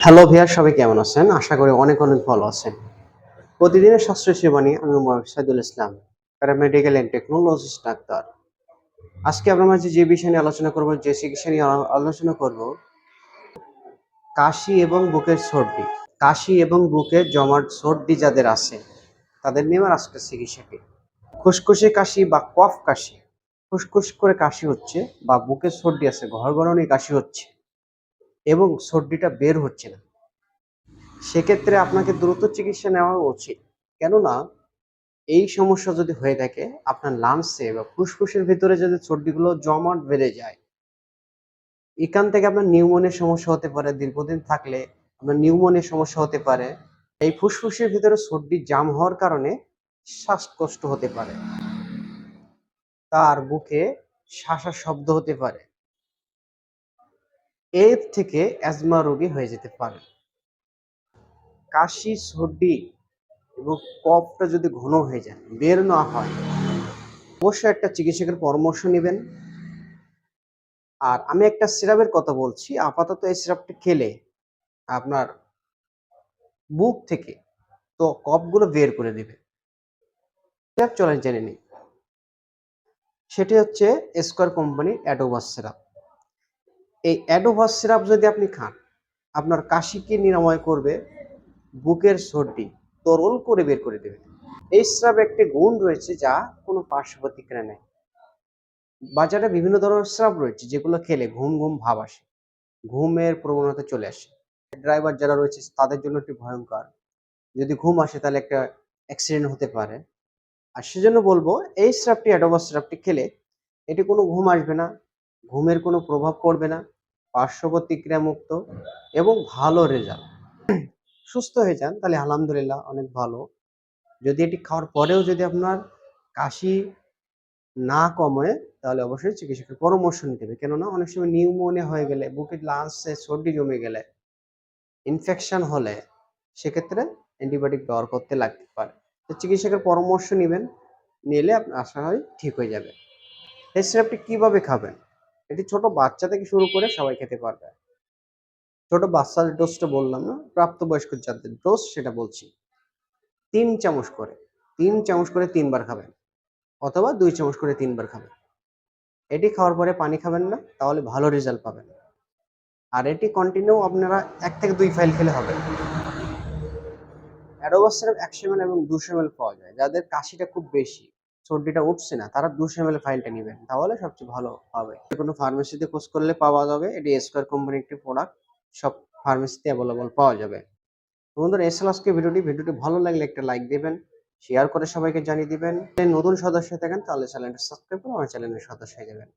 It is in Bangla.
হ্যালো ভিয়ার, সবাই কেমন আছেন? আশা করি অনেক অনেক ভালো আছেন। প্রতিদিনের স্বাস্থ্য সেবা নিয়ে আমি Mohammad Saidul Islam paramedical and technologist doctor. আজকে আপনার মাঝে যে বিষয় নিয়ে আলোচনা করব, যে চিকিৎসা নিয়ে আলোচনা করব, কাশি এবং বুকের সর্দি। কাশি এবং বুকের জমাট সর্দি যাদের আছে, তাদের নিয়ে আমার আজকের চিকিৎসাটি। খুসখুসে কাশি বা কফ কাশি। খুসখুস করে কাশি হচ্ছে বা বুকের সর্দি আছে ঘর ঘরনি কাশি হচ্ছে। এবং সর্দিটা বের হচ্ছে না। সেক্ষেত্রে আপনাকে দ্রুত চিকিৎসা নেওয়া উচিত। কেননা, এই সমস্যা যদি হয়ে থাকে, আপনার লাংসে বা ফুসফুসের ভিতরে যদি সর্দিগুলো জমাট বেড়ে যায়, এখান থেকে আপনার নিউমোনিয়ার সমস্যা হতে পারে। দীর্ঘদিন থাকলে আপনার নিউমোনিয়ার সমস্যা হতে পারে। এই ফুসফুসের ভিতরে সর্দি জাম হওয়ার কারণে শ্বাসকষ্ট হতে পারে। তার বুকে শ্বাসার শব্দ হতে পারে। এর থেকে অ্যাজমা রোগী হয়ে যেতে পারে কাশি, সর্দি এবং কফটা যদি ঘন হয়ে যায়, বের না হয়, অবশ্যই একটা চিকিৎসকের পরামর্শ নেবেন। আর আমি একটা সিরাপের কথা বলছি, আপাতত এই সিরাপটা খেলে আপনার বুক থেকে তো কফগুলো বের করে দিবে। সিরাপ চলেন জেনে নিই। সেটি হচ্ছে স্কোয়ার কোম্পানির অ্যাডোভাস সিরাপ। এই অ্যাডোভাস সিরাপ যদি আপনি খান, আপনার কাশিকে নিরাময় করবে বুকের সর্দি, তরল করে বের করে দেবে। এই সিরাপ একটি গুণ রয়েছে যা কোনো পার্শ্ব প্রতিক্রিয়া নেই। বাজারে বিভিন্ন ধরনের সিরাপ রয়েছে যেগুলো খেলে ঘুম ঘুম ভাব আসে, ঘুমের প্রবণতা চলে আসে। ড্রাইভার যারা রয়েছে তাদের জন্য একটি ভয়ঙ্কর, যদি ঘুম আসে তাহলে একটা অ্যাক্সিডেন্ট হতে পারে। আর সেজন্য বলব, এই সিরাপটি, অ্যাডোভাস সিরাপটি খেলে এটি কোনো ঘুম আসবে না ঘুমের কোনো প্রভাব পড়বে না পার্শ্ব প্রতিক্রিয়া মুক্ত এবং ভালো রেজাল্ট সুস্থ হয়ে যান, তাহলে আলহামদুলিল্লাহ অনেক ভালো। যদি এটি খাওয়ার পরেও যদি আপনার কাশি না কমে, তাহলে অবশ্যই চিকিৎসকের পরামর্শ নিতে হবে। কেননা অনেক সময় নিউমোনিয়া হয়ে গেলে, বুকে লাঞ্চে সর্দি জমে গেলে ইনফেকশন হলে সেক্ষেত্রে অ্যান্টিবায়োটিক ব্যবহার করতে লাগতে পারে। তো চিকিৎসকের পরামর্শ নেবেন, নিলে আপনার আশা হয় ঠিক হয়ে যাবে। এই সিরাপটি কীভাবে খাবেন? এটি ছোট বাচ্চা থেকে শুরু করে সবাই খেতে পারবে। ছোট বাচ্চার ডোজটা বললাম না, প্রাপ্তবয়স্ক যাদের ডোজ সেটা বলছি। তিন চামচ করে, তিন চামচ করে তিনবার খাবেন অথবা দুই চামচ করে তিনবার খাবেন। এটি খাওয়ার পরে পানি খাবেন না, তাহলে ভালো রেজাল্ট পাবেন। আর এটি কন্টিনিউ আপনারা এক থেকে দুই ফাইল খেলে হবে। অ্যাডোবাস সিরাপ একশো এবং দুশো এমএল পাওয়া যায়, যাদের কাশিটা খুব বেশি। সর্দিটা উঠছে না, তারা দুশো এম ফাইলটা নেবেন, তাহলে সবচেয়ে ভালো হবে। কোনো ফার্মেসিতে খোঁজ করলে পাওয়া যাবে, এটি স্কোয়ার কোম্পানির একটি প্রোডাক্ট সব ফার্মেসিতে অ্যাভেলেবল পাওয়া যাবে। বন্ধুরা এসএল আজকে ভিডিওটি। ভিডিওটি ভালো লাগলে একটা লাইক দেবেন শেয়ার করে সবাইকে জানিয়ে দিবেন। নতুন সদস্য থাকেন, তাহলে চ্যানেলটা সাবস্ক্রাইব করে আমার চ্যানেলের সদস্য হয়ে যাবেন।